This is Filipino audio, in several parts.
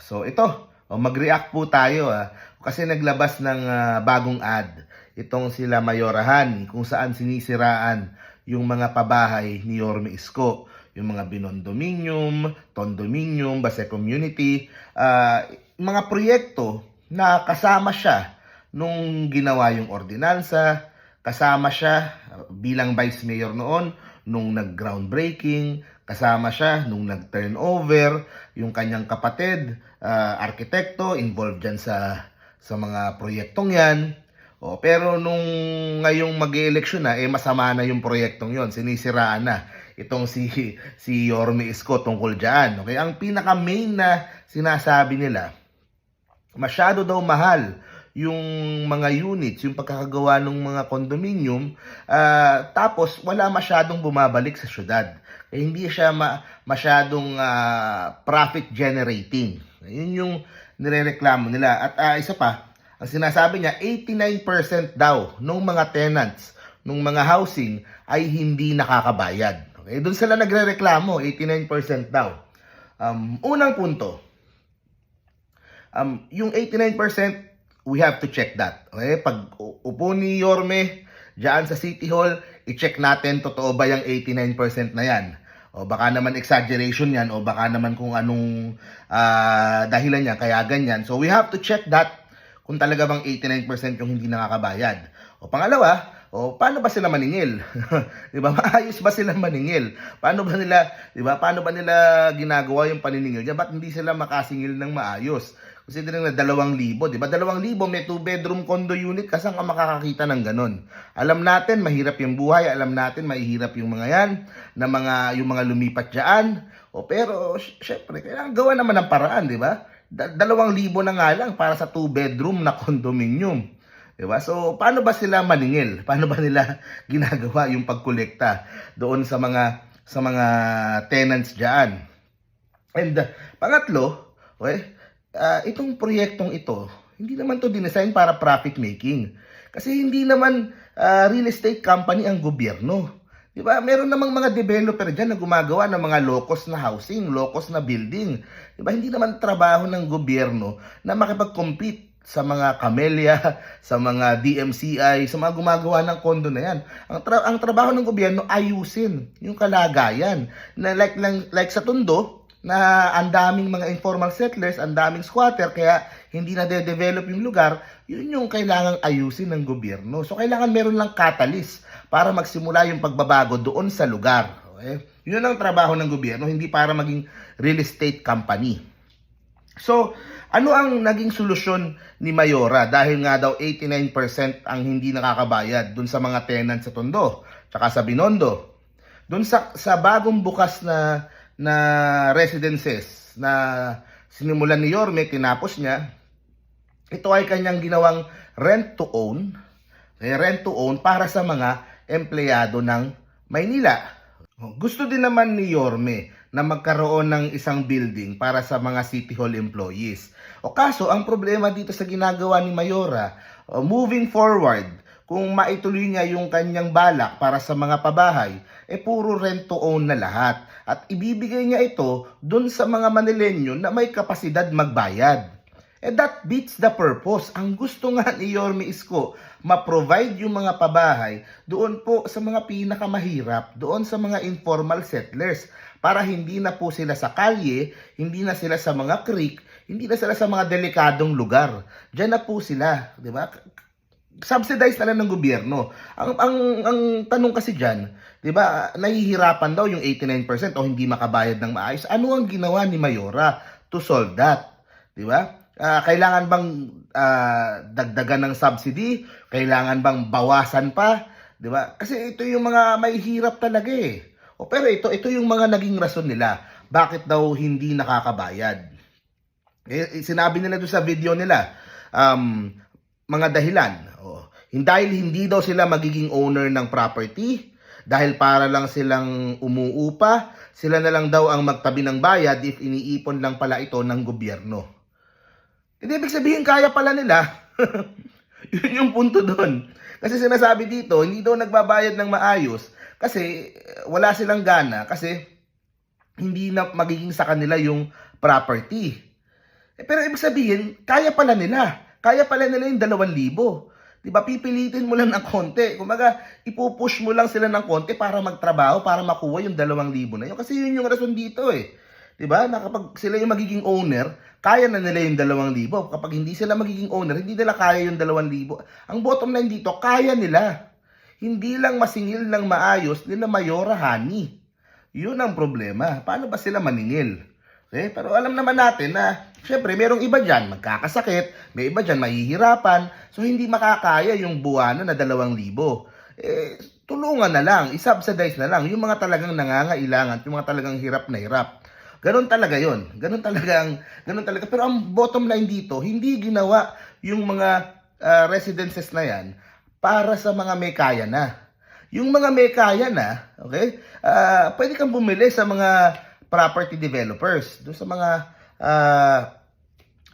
So ito, oh, mag-react po tayo ah. Kasi naglabas ng ah, bagong ad. Itong sila Mayorahan kung saan sinisiraan yung mga pabahay ni Yorme Isko. Yung mga binondominium, tondominium, base community, ah, mga proyekto na kasama siya nung ginawa yung ordinansa, kasama siya bilang vice mayor noon nung nag-groundbreaking, kasama siya nung nag-turnover, yung kanyang kapatid, ah, arkitekto, involved dyan sa, sa mga proyektong yan. O, pero nung ngayong mag-eleksyon na, eh masama na yung proyektong yon sinisiraan na itong si, si Yorme Isko tungkol dyan. Okay? Ang pinaka-main na sinasabi nila, masyado daw mahal yung mga units, yung pagkakagawa ng mga condominium, ah, tapos wala masyadong bumabalik sa syudad. Eh, hindi siya ma- masyadong ah, profit generating. Yun yung nirereklamo nila. At ah, isa pa, ang sinasabi niya, 89% daw ng mga tenants ng mga housing ay hindi nakakabayad. Okay? Doon sila nagrereklamo, 89% daw. Um, unang punto, um, yung 89%, we have to check that. Okay? Pag upo ni Yorme diyan sa City Hall, i-check natin totoo ba yung 89% na yan. O baka naman exaggeration yan o baka naman kung anong ah, dahilan niya kaya ganyan. So we have to check that kung talaga bang 89% yung hindi nakakabayad. O pangalawa, o paano ba sila maningil? 'Di ba? Maayos ba sila maningil? Paano ba nila, 'di ba? Paano ba nila ginagawa yung paniningil? Diyan ba't hindi sila makasingil ng maayos? Considering na 2,000, 'di ba? 2,000 may two bedroom condo unit kasi ka makakakita ng ganun. Alam natin mahirap yung buhay, alam natin mahihirap yung mga 'yan na mga yung mga lumipat diyan. O pero sy- syempre kailangan gawa naman ng paraan, 'di ba? Da- dalawang libo na nga lang para sa two bedroom na condominium. Diba? So, paano ba sila maningil? Paano ba nila ginagawa yung pagkolekta doon sa mga sa mga tenants diyan? And uh, pangatlo, okay, ah, itong proyektong ito, hindi naman to dinesign para profit making. Kasi hindi naman ah, real estate company ang gobyerno. 'Di ba? Meron namang mga developer diyan na gumagawa ng mga locos na housing, locos na building. 'Di ba? Hindi naman trabaho ng gobyerno na makipag-compete sa mga Camellia, sa mga DMCI, sa mga gumagawa ng kondo na yan. Ang, tra- ang trabaho ng gobyerno ayusin yung kalagayan. Na like, lang, like sa Tondo, na ang daming mga informal settlers, ang daming squatter, kaya hindi na de-develop yung lugar, yun yung kailangang ayusin ng gobyerno. So, kailangan meron lang catalyst para magsimula yung pagbabago doon sa lugar. Okay? Yun ang trabaho ng gobyerno, hindi para maging real estate company. So, ano ang naging solusyon ni Mayora dahil nga daw 89% ang hindi nakakabayad dun sa mga tenant sa Tondo, tsaka sa Binondo. Dun sa, sa bagong bukas na, na residences na sinimulan ni Yorme, tinapos niya, ito ay kanyang ginawang rent to own, rent to own para sa mga empleyado ng Maynila. Gusto din naman ni Yorme na magkaroon ng isang building para sa mga City Hall employees. O kaso, ang problema dito sa ginagawa ni Mayora, uh, moving forward, kung maituloy niya yung kanyang balak para sa mga pabahay, eh puro rent to own na lahat. At ibibigay niya ito dun sa mga Manilenyo na may kapasidad magbayad. Eh that beats the purpose. Ang gusto nga ni Yorme Isko, ma-provide yung mga pabahay doon po sa mga pinakamahirap, doon sa mga informal settlers para hindi na po sila sa kalye, hindi na sila sa mga creek, hindi na sila sa mga delikadong lugar. Diyan na po sila, di ba? Subsidize na lang ng gobyerno. Ang ang ang tanong kasi diyan, 'di ba, nahihirapan daw yung 89% o hindi makabayad ng maayos. Ano ang ginawa ni Mayora to solve that? 'Di ba? Ah, kailangan bang ah, dagdagan ng subsidy? Kailangan bang bawasan pa? 'Di ba? Kasi ito yung mga may talaga eh. O pero ito ito yung mga naging rason nila. Bakit daw hindi nakakabayad? Eh, sinabi nila doon sa video nila, um, mga dahilan. Oh, dahil hindi daw sila magiging owner ng property, dahil para lang silang umuupa, sila na lang daw ang magtabi ng bayad if iniipon lang pala ito ng gobyerno. Hindi ibig sabihin kaya pala nila. Yun yung punto doon. Kasi sinasabi dito, hindi daw nagbabayad ng maayos kasi eh, wala silang gana kasi hindi na magiging sa kanila yung property. Eh, pero ibig sabihin, kaya pala nila. Kaya pala nila yung dalawang libo. Di ba? Pipilitin mo lang ng konti. Kumaga, ipupush mo lang sila ng konti para magtrabaho, para makuha yung dalawang libo na yun. Kasi yun yung rason dito eh. Di ba? Na kapag sila yung magiging owner, kaya na nila yung dalawang libo. Kapag hindi sila magiging owner, hindi nila kaya yung dalawang libo. Ang bottom line dito, kaya nila. Hindi lang masingil ng maayos nila Mayora Hani. Yun ang problema. Paano ba sila maningil? Okay? Pero alam naman natin na, syempre, merong iba dyan, magkakasakit, may iba dyan, mahihirapan, so hindi makakaya yung buwanan na dalawang libo. Eh, tulungan na lang, isubsidize na lang, yung mga talagang nangangailangan, yung mga talagang hirap na hirap. Ganon talaga yon. Ganon talaga ang, ganon talaga. Pero ang bottom line dito, hindi ginawa yung mga ah, residences na yan para sa mga may kaya na. Yung mga may kaya na, okay, ah, pwede kang bumili sa mga property developers, doon sa mga ah,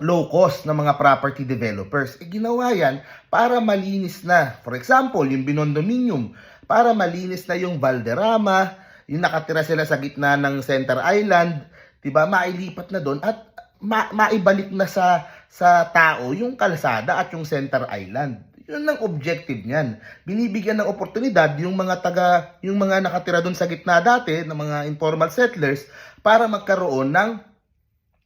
low cost na mga property developers. Eh, ginawa yan para malinis na. For example, yung Binondominium, para malinis na yung Valderrama, yung nakatira sila sa gitna ng Center Island, 'di ba? Mailipat na doon at ma- maibalik na sa sa tao yung kalsada at yung Center Island. Yun ang objective niyan. Binibigyan ng oportunidad yung mga taga yung mga nakatira doon sa gitna dati ng mga informal settlers para magkaroon ng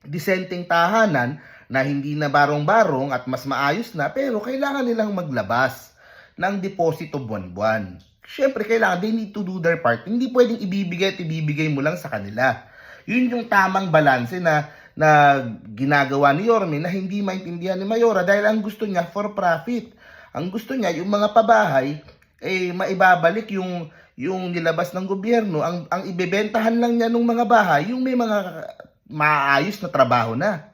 dissenting tahanan na hindi na barong-barong at mas maayos na pero kailangan nilang maglabas ng deposito buwan-buwan. Siyempre, kailangan, they need to do their part. Hindi pwedeng ibibigay at ibibigay mo lang sa kanila. Yun yung tamang balanse na na ginagawa ni Yorme na hindi maintindihan ni Mayora dahil ang gusto niya for profit. Ang gusto niya yung mga pabahay eh maibabalik yung yung nilabas ng gobyerno ang ang ibebentahan lang niya ng mga bahay yung may mga maayos na trabaho na.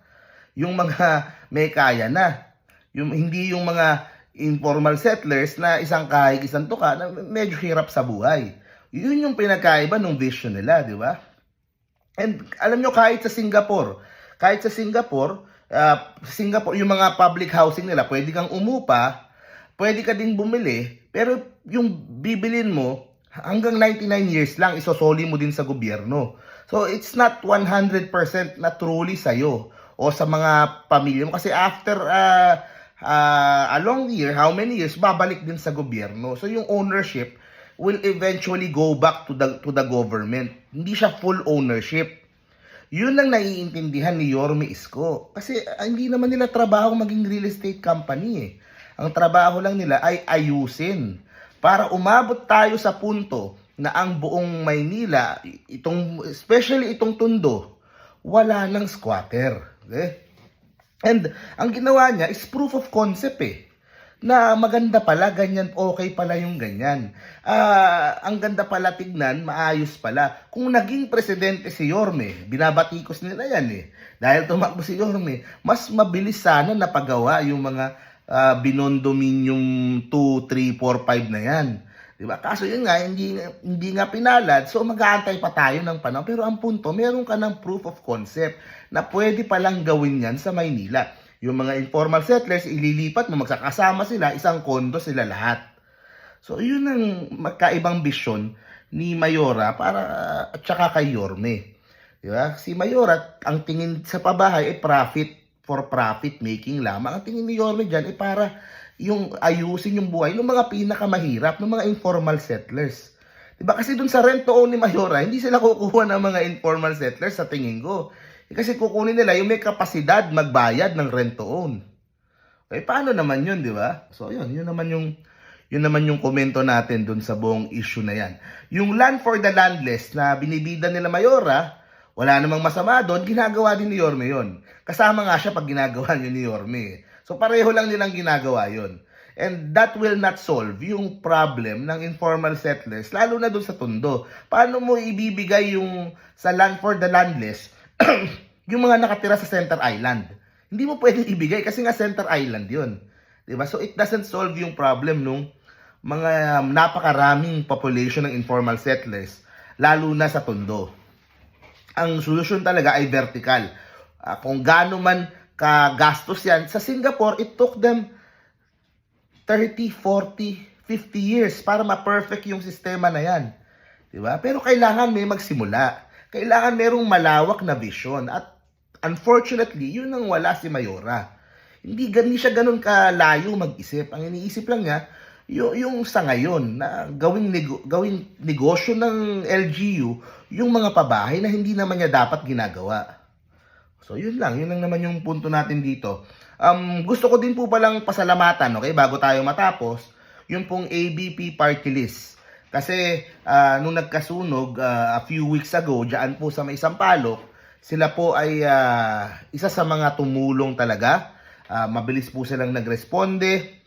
Yung mga may kaya na. Yung hindi yung mga informal settlers na isang kahig, isang tuka na medyo hirap sa buhay. Yun yung pinagkaiba ng vision nila, di ba? And alam nyo, kahit sa Singapore, kahit sa Singapore, ah, Singapore, yung mga public housing nila, pwede kang umupa, pwede ka ding bumili, pero yung bibilin mo, hanggang 99 years lang, isosoli mo din sa gobyerno. So, it's not 100% na truly sa'yo o sa mga pamilya mo. Kasi after ah, ah, a long year, how many years, babalik din sa gobyerno. So, yung ownership will eventually go back to the, to the government. Hindi siya full ownership. Yun ang naiintindihan ni Yorme Isko. Kasi ah, hindi naman nila trabaho maging real estate company eh. Ang trabaho lang nila ay ayusin para umabot tayo sa punto na ang buong Maynila, itong, especially itong Tondo, wala ng squatter. Okay? And ang ginawa niya is proof of concept eh. Na maganda pala, ganyan, okay pala yung ganyan. Ah, ang ganda pala tignan, maayos pala. Kung naging presidente si Yorme, binabatikos nila yan eh. Dahil tumakbo si Yorme, mas mabilis sana napagawa yung mga ah, binondominium 2, 3, 4, 5 na yan. Diba? Kaso yun nga, hindi, hindi nga pinalad. So mag-aantay pa tayo ng panahon. Pero ang punto, meron ka ng proof of concept na pwede palang gawin yan sa Maynila. Yung mga informal settlers, ililipat mo, magsakasama sila, isang kondo sila lahat. So yun ang magkaibang bisyon ni Mayora para at saka kay Yorme. Di ba? Si Mayora, ang tingin sa pabahay ay profit for profit making lamang. Ang tingin ni Yorme dyan ay para yung ayusin yung buhay ng mga pinakamahirap, ng mga informal settlers. 'Di ba? Kasi dun sa rent to own ni Mayora, hindi sila kukuha ng mga informal settlers sa tingin ko. Eh, kasi kukunin nila yung may kapasidad magbayad ng rent to own. Eh paano naman 'yun, 'di ba? So 'yun, 'yun naman yung yun naman yung komento natin dun sa buong issue na yan. Yung land for the landless na binibida nila Mayora, wala namang masama doon, ginagawa din ni Yorme yon. Kasama nga siya pag ginagawa niyo ni Yorme. So pareho lang nilang ginagawa yon. And that will not solve yung problem ng informal settlers, lalo na doon sa Tondo. Paano mo ibibigay yung sa land for the landless, yung mga nakatira sa Center Island? Hindi mo pwedeng ibigay kasi nga Center Island yun. 'Di ba? So it doesn't solve yung problem nung mga napakaraming population ng informal settlers, lalo na sa Tondo ang solusyon talaga ay vertical. Ah, kung gaano man kagastos yan, sa Singapore, it took them 30, 40, 50 years para ma-perfect yung sistema na yan. Di ba? Pero kailangan may magsimula. Kailangan merong malawak na vision. At unfortunately, yun ang wala si Mayora. Hindi, hindi siya ganun kalayo mag-isip. Ang iniisip lang niya, yung, yung sa ngayon, na gawing, nego, gawing negosyo ng LGU, yung mga pabahay na hindi naman niya dapat ginagawa. So, yun lang. Yun lang naman yung punto natin dito. Um, gusto ko din po palang pasalamatan, okay, bago tayo matapos, yung pong ABP party list. Kasi, ah, nung nagkasunog ah, a few weeks ago, dyan po sa may Sampaloc, sila po ay ah, isa sa mga tumulong talaga. Ah, mabilis po silang nagresponde,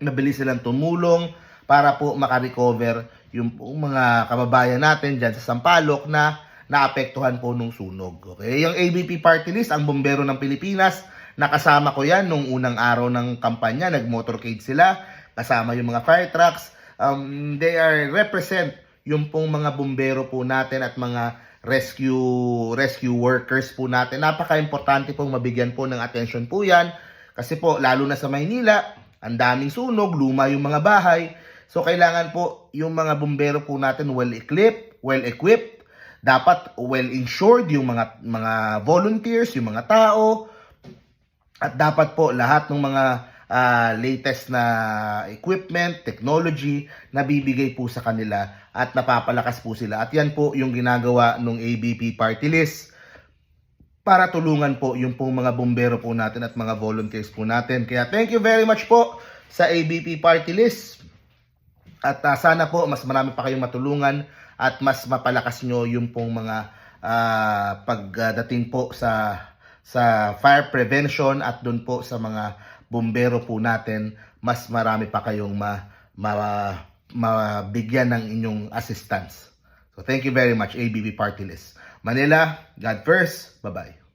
mabilis silang tumulong para po makarecover yung mga kababayan natin dyan sa Sampaloc na naapektuhan po nung sunog. Okay? Yung ABP party list, ang bombero ng Pilipinas, nakasama ko yan nung unang araw ng kampanya, nag-motorcade sila, kasama yung mga fire trucks. Um, they are represent yung pong mga bombero po natin at mga rescue rescue workers po natin. Napaka-importante pong mabigyan po ng attention po yan. Kasi po, lalo na sa Maynila, ang daming sunog, luma yung mga bahay. So, kailangan po yung mga bombero po natin well-equipped, well-equipped, dapat well-insured yung mga mga volunteers, yung mga tao, at dapat po lahat ng mga ah, latest na equipment, technology na bibigay po sa kanila at napapalakas po sila. At yan po yung ginagawa ng ABP party list para tulungan po yung pong mga bombero po natin at mga volunteers po natin. Kaya thank you very much po sa ABP party list. At ah, sana po mas marami pa kayong matulungan at mas mapalakas nyo yung pong mga ah, pagdating po sa sa fire prevention at doon po sa mga bombero po natin, mas marami pa kayong ma, ma, mabigyan ng inyong assistance. So thank you very much, ABB Party List. Manila, God first. Bye-bye.